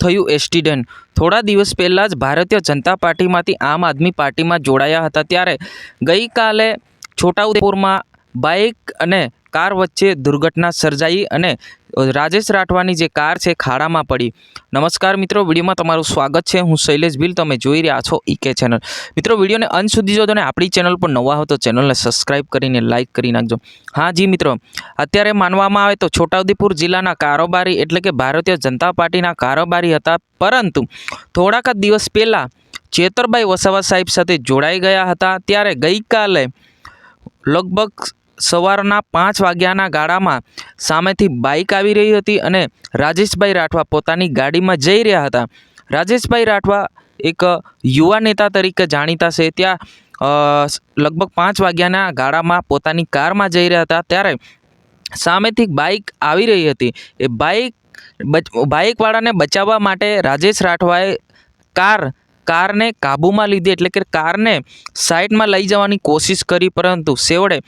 થયું એક્સિડન્ટ થોડા દિવસ પહેલાં જ ભારતીય જનતા પાર્ટીમાંથી આમ આદમી પાર્ટીમાં જોડાયા હતા ત્યારે ગઈકાલે છોટાઉદેપુરમાં બાઇક અને કાર વચ્ચે દુર્ઘટના સર્જાઈ અને રાજેશ રાઠવાની જે કાર છે ખાડામાં પડી. નમસ્કાર મિત્રો, વિડીયોમાં તમારું સ્વાગત છે. હું શૈલેષ ભીલ, તમે જોઈ રહ્યા છો ઈકે ચેનલ મિત્રો, વિડીયોને અંત સુધી જોજો અને આપણી ચેનલ પર નવા હો તો ચેનલને સબસ્ક્રાઈબ કરીને લાઇક કરી નાખજો. હા જી મિત્રો, અત્યારે માનવામાં આવે તો છોટાઉદેપુર જિલ્લાના કારોબારી એટલે કે ભારતીય જનતા પાર્ટીના કારોબારી હતા. પરંતુ થોડાક જ દિવસ પહેલાં ચેતરભાઈ વસાવા સાહેબ સાથે જોડાઈ ગયા હતા. ત્યારે ગઈકાલે લગભગ સવારના પાંચ વાગ્યાના ગાળામાં સામેથી બાઇક આવી રહી હતી અને રાજેશભાઈ રાઠવા પોતાની ગાડીમાં જઈ રહ્યા હતા. રાજેશભાઈ રાઠવા એક યુવા નેતા તરીકે જાણીતા છે. ત્યાં લગભગ પાંચ વાગ્યાના ગાળામાં પોતાની કારમાં જઈ રહ્યા હતા. ત્યારે સામેથી બાઇક આવી રહી હતી. એ બાઇક બાઇકવાળાને બચાવવા માટે રાજેશ રાઠવાએ કાર, કારને કાબૂમાં લીધી. એટલે કે કારને સાઈડમાં લઈ જવાની કોશિશ કરી. પરંતુ સેવડે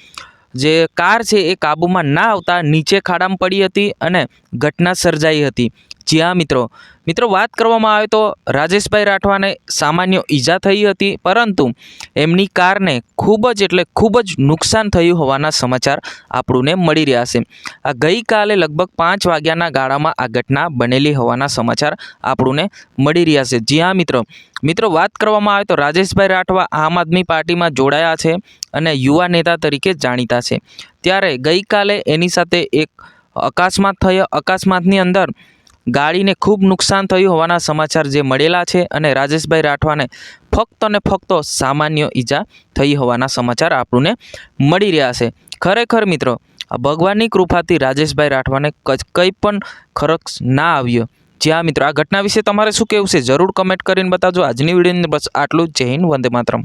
જે કાર છે એ કાબૂમાં ના આવતા નીચે ખાડામાં પડી હતી અને ઘટના સર્જાઈ હતી. જી હા, મિત્રો. મિત્રો, વાત કરવામાં આવે તો રાજેશભાઈ રાઠવાને સામાન્ય ઈજા થઈ હતી, પરંતુ એમની કારને ખૂબ જ એટલે ખૂબ જ નુકસાન થયું હોવાના સમાચાર આપણને મળી રહ્યા છે. આ ગઈકાલે લગભગ પાંચ વાગ્યાના ગાળામાં આ ઘટના બનેલી હોવાના સમાચાર આપણને મળી રહ્યા છે. જી હા, મિત્રો. મિત્રો, વાત કરવામાં આવે તો રાજેશભાઈ રાઠવા આમ આદમી પાર્ટીમાં જોડાયા છે અને યુવા નેતા તરીકે જાણીતા છે. ત્યારે ગઈકાલે એની સાથે એક અકસ્માત થયો. અકસ્માતની અંદર ગાડીને ખૂબ નુકસાન થયું હોવાના સમાચાર જે મળેલા છે અને રાજેશભાઈ રાઠવાને ફક્ત અને ફક્ત સામાન્ય ઈજા થઈ હોવાના સમાચાર આપણને મળી રહ્યા છે. ખરેખર મિત્રો ભગવાનની કૃપાથી રાજેશભાઈ રાઠવાને કંઈ પણ ખરક ના આવ્યો. જ્યાં મિત્રો આ ઘટના વિશે તમારે શું કહેવું છે? જરૂર કમેન્ટ કરીને બતાવજો. આજની વિડીયોની બસ આટલું જ. જય હિન્દ, વંદે માતરમ.